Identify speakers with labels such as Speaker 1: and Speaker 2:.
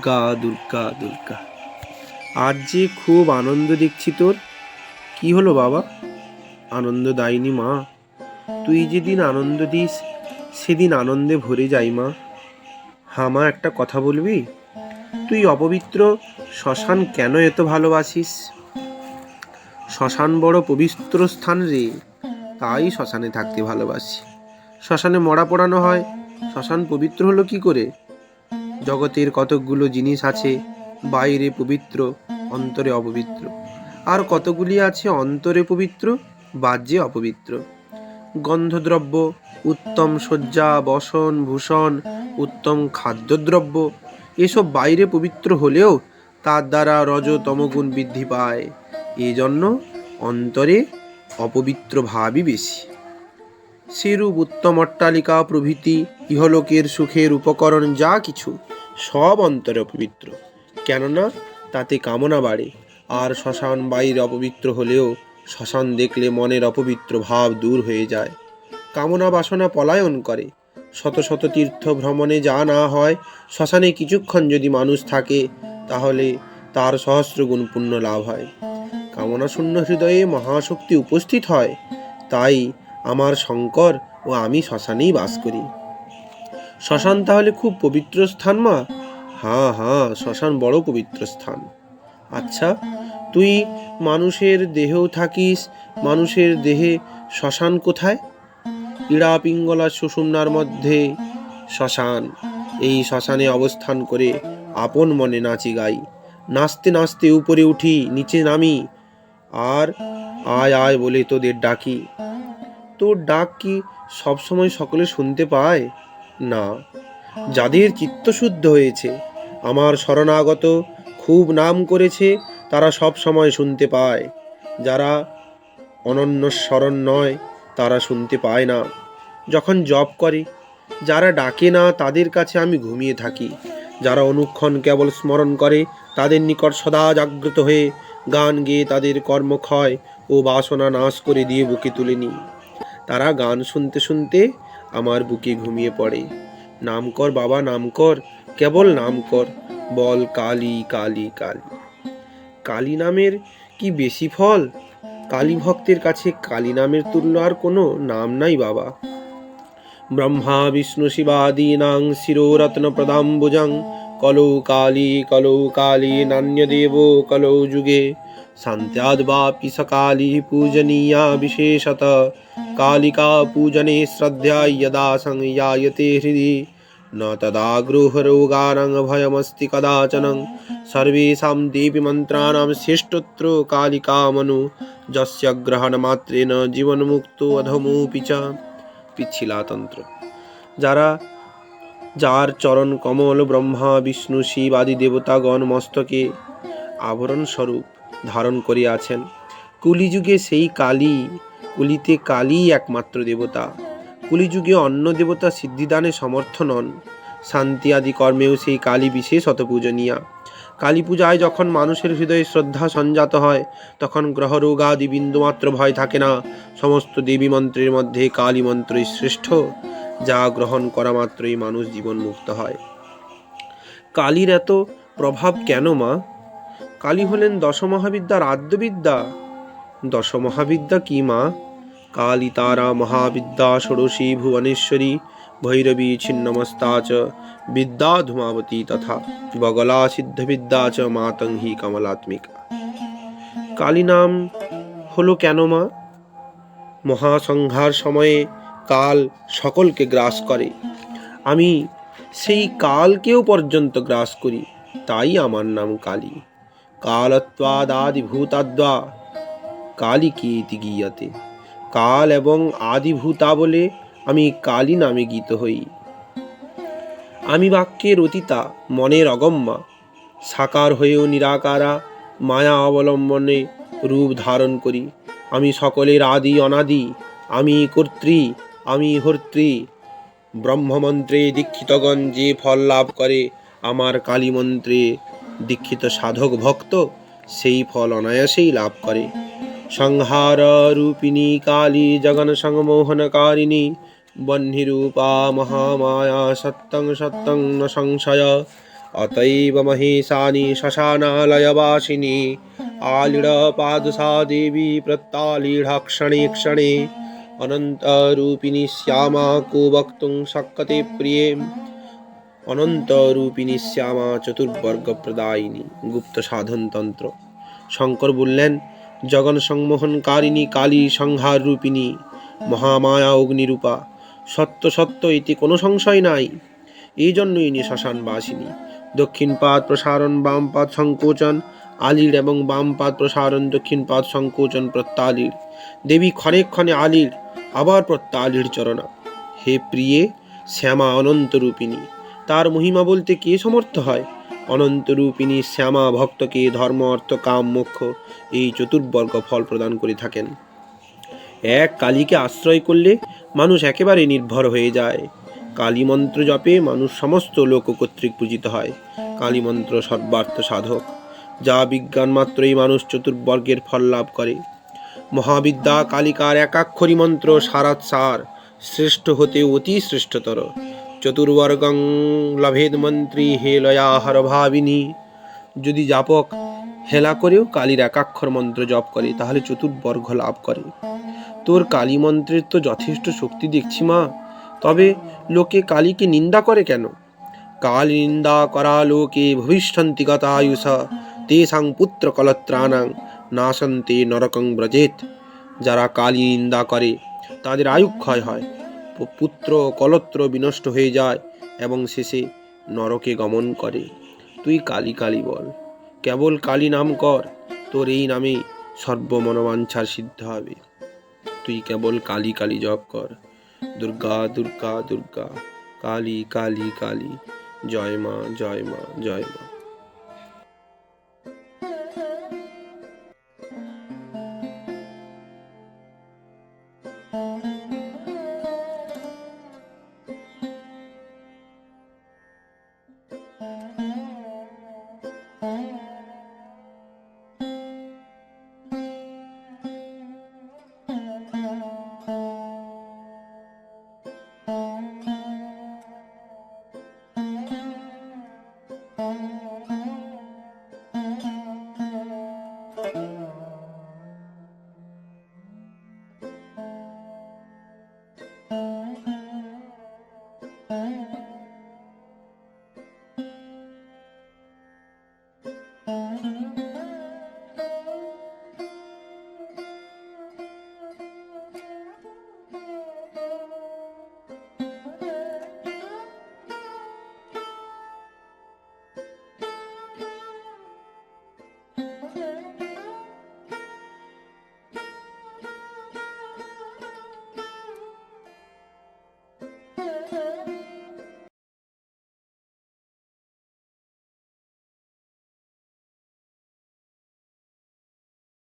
Speaker 1: দুর্গা দুর্গা দুর্গা। আর যে খুব আনন্দ দেখছি তোর। কি হলো বাবা? আনন্দ দায়নি মা। তুই যেদিন আনন্দ দিস, সেদিন আনন্দে ভরে যাই মা। হ্যাঁ মা, একটা কথা বলবি? তুই অপবিত্র শ্মশান কেন এত ভালোবাসিস? শ্মশান বড় পবিত্র স্থান রে, তাই শ্মশানে থাকতে ভালোবাসি। শ্মশানে মরা পোড়ানো হয়, শ্মশান পবিত্র হলো কি করে? জগতের কতকগুলো জিনিস আছে বাইরে পবিত্র, অন্তরে অপবিত্র। আর কতগুলি আছে অন্তরে পবিত্র, বাহ্যে অপবিত্র। গন্ধদ্রব্য, উত্তম শয্যা, বসন, ভূষণ, উত্তম খাদ্যদ্রব্য, এসব বাইরে পবিত্র হলেও তার দ্বারা রজ তমগুণ বৃদ্ধি পায়। এজন্য অন্তরে অপবিত্র ভাবই বেশি। সেরূপ উত্তম অট্টালিকা প্রভৃতি, ইহলোকের সুখের উপকরণ যা কিছু, সব অন্তরে অপবিত্র কেননা তাতে কামনা বাড়ে। আর শ্মশান বাইরে অপবিত্র হলেও শ্মশান দেখলে মনের অপবিত্র ভাব দূর হয়ে যায়। কামনা বাসনা পলায়ন করে। শত শত তীর্থ ভ্রমণে যা না হয়, শ্মশানে কিছুক্ষণ যদি মানুষ থাকে, তাহলে তার সহস্রগুণ পুণ্য লাভ হয়। কামনা শূন্য হৃদয়ে মহাশক্তি উপস্থিত হয়। তাই আমার শঙ্কর ও আমি শ্মশানেই বাস করি। শ্মশান তাহলে খুব পবিত্র স্থান, মা? হ্যাঁ হ্যাঁ শ্মশান বড় পবিত্র স্থান। আচ্ছা তুই মানুষের দেহেও থাকিস, মানুষের দেহে শ্মশান কোথায়? ইড়া, পিঙ্গলা, সুষুম্নার মধ্যে শ্মশান। এই শ্মশানে অবস্থান করে আপন মনে নাচি গাই। নাচতে নাচতে উপরে উঠি, নিচে নামি। আর আয় আয় বলে তোদের ডাকি। তোর ডাক কি সবসময় সকলে শুনতে পায়? না। যাদের চিত্তশুদ্ধ হয়েছে, আমার শরণাগত খুব নাম করেছে, তারা সব সময় শুনতে পায়। যারা অনন্য স্মরণ নয়, তারা শুনতে পায় না। যখন জপ করে, যারা ডাকে না, তাদের কাছে আমি ঘুমিয়ে থাকি। যারা অনুক্ষণ কেবল স্মরণ করে, তাদের নিকট সদা জাগ্রত হয়ে গান গেয়ে তাদের কর্মক্ষয় ও বাসনা নাশ করে দিয়ে বুকে তুলে নিই। তারা গান শুনতে শুনতে আমার বুকে ঘুমিয়ে পড়ে। নাম কর বাবা নাম কর কেবল নাম কর বল কালী কালী কালী। কালী নামের কি বেশি ফল? কালী ভক্তের কাছে কালী নামের তুল্য আর কোনো নাম নাই বাবা। ব্রহ্মা, বিষ্ণু শিবাদীনাং শিরোরত্ন প্রদাম্বুজং কলৌ কালী কলৌ কালী নান্যদেব কলৌ যুগে। শান্ত্যাদ্বাপি সকালী পূজনীয়া বিশেষত কালিকা পূজনে শ্রদ্ধা यदा संयायते हृदि न तदा गृहरोगाणां भयमस्ति कदाचन सर्वेषां देवीमन्त्राणां श्रेष्ठोत्र कालिकामनु যস্য গ্রহণমাত্রেন জীবনমুক্ত অধমোপি চ পিচ্ছিলাতন্ত্র যারা যার চরণ কমল ব্রহ্মা বিষ্ণু শিব আদি দেবতাগণ মস্তকে আবরণ স্বরূপ ধারণ করিয়াছেন কলিযুগে সেই কালী কলিতে কালী একমাত্র দেবতা। কলিযুগে অন্য দেবতা সিদ্ধিদানে সমর্থ নন। শান্তি আদি কর্মেও সেই কালী বিশেষত পূজনীয়া কালী পূজায় যখন মানুষের হৃদয়ে শ্রদ্ধা সঞ্জাত হয়, তখন গ্রহরোগাদি বিন্দুমাত্র ভয় থাকে না। সমস্ত দেবী মন্ত্রের মধ্যে কালী মন্ত্রই শ্রেষ্ঠ, যা গ্রহণ করা মাত্রই মানুষ জীবন মুক্ত হয়। কালীর এত প্রভাব কেন মা? কালী হলেন দশমহাবিদ্যার আদ্যবিদ্যা। দশমহাবিদ্যা কি মা? কালী তারা মহাবিদ্যা ষোড়শী ভুবনেশ্বরী ভৈরবী ছিন্নমস্তা চ বিদ্যা ধূমাবতী তথা বগলা সিদ্ধবিদ্যা চ মাতঙ্গী কমলাত্মিকা কালী নাম হলো কেন মা? মহাসংহার সময়ে কাল সকলকে গ্রাস করে। আমি সেই কালকেও পর্যন্ত গ্রাস করি, তাই আমার নাম কালী। কালত্বাদাদিভূতাদ্বা কালী কি ইতি গীয়তে। কাল এবং আদিভূতা বলে আমি কালী নামে গীত হই। আমি বাক্যের অতীতা, মনের অগম্যা, সাকার হয়েও নিরাকারা, মায়া অবলম্বনে রূপ ধারণ করি। আমি সকলের আদি, অনাদি, আমি কর্ত্রী, আমি হর্ত্রী। ব্রহ্মমন্ত্রে দীক্ষিতগণ যে ফল লাভ করে, আমার কালী মন্ত্রে দীক্ষিত সাধক ভক্ত সেই ফল অনায়াসেই লাভ করে। জগন সংমোহনকারিণী বহ্নিরূপা মহামায়া সত্যং সত্যং ন সংশয়। অতএব মহেশানি শ্মশানালয়বাসিনী আলিড়পাদশা দেবী প্রত্যালীঢ় ক্ষণে ক্ষণে অনন্তরূপিণী শ্যামা কো বক্তুং শক্যতে প্রিয়ে, অনন্তরূপিণী শ্যামা চতুর্বর্গ প্রদায়িনী গুপ্ত সাধনতন্ত্র শঙ্কর বললেন জগন সংমোহনকারিণী কালী সংহার রূপিণী মহামায়া অগ্নিরূপা সত্য সত্য এতে কোনো সংশয় নাই। এই জন্যই ইনি শ্মশান বাসিনী দক্ষিণ পাদ প্রসারণ বাম পাদ সংকোচন, আলির এবং বাম পাদ প্রসারণ দক্ষিণ পাদ সংকোচন প্রত্যালির। দেবী ক্ষণে ক্ষণে আলির, আবার প্রত্যালির চরণা। হে প্রিয়ে, শ্যামা অনন্তরূপিণী, তার মহিমা বলতে কে সমর্থ হয়? অনন্তরূপিণী শ্যামা ভক্তকে ধর্ম, অর্থ, কাম, মোক্ষ এই চতুর্বর্গ ফল প্রদান করে থাকেন। এক কালীকে আশ্রয় করলে মানুষ একেবারে নির্ভর হয়ে যায়। কালী মন্ত্র জপে মানুষ সমস্ত লোক কর্তৃক পূজিত হয়। কালী মন্ত্র সর্বার্থ সাধক। যা বিজ্ঞান মাত্রই মানুষ চতুর্বর্গের ফল লাভ করে। মহাবিদ্যা কালিকার একাক্ষরী মন্ত্র সারাৎ সার শ্রেষ্ঠ হতে অতি শ্রেষ্ঠতর। চতুর্বর্গং লভেদ মন্ত্রী হে লয়াহর ভাবিনী যদি জাপক হেলা করেও কালীর একাক্ষর মন্ত্র জপ করে, তাহলে চতুর্বর্গ লাভ করে। তোর কালী মন্ত্রের তো যথেষ্ট শক্তি দেখছি মা। তবে লোকে কালীকে নিন্দা করে কেন? কালী নিন্দা করা লোকে ভবিষ্যন্তি গতায়ুষা। তেষাং পুত্র কলত্রাণাং নাশন্তে নরকং ব্রজেত। যারা কালী নিন্দা করে, তাদের আয়ুক্ষয় হয়। প- পুত্র কলত্র বিনষ্ট হয়ে যায় এবং শেষে নরকে গমন করে। তুই কালী কালী বল, কেবল কালী নাম কর, তোর এই নামে সর্বমনোবাঞ্ছার সিদ্ধ হবে। তুই কেবল কালী কালী জপ কর, দুর্গা দুর্গা দুর্গা, কালী কালী কালী, জয় মা জয় মা জয় মা।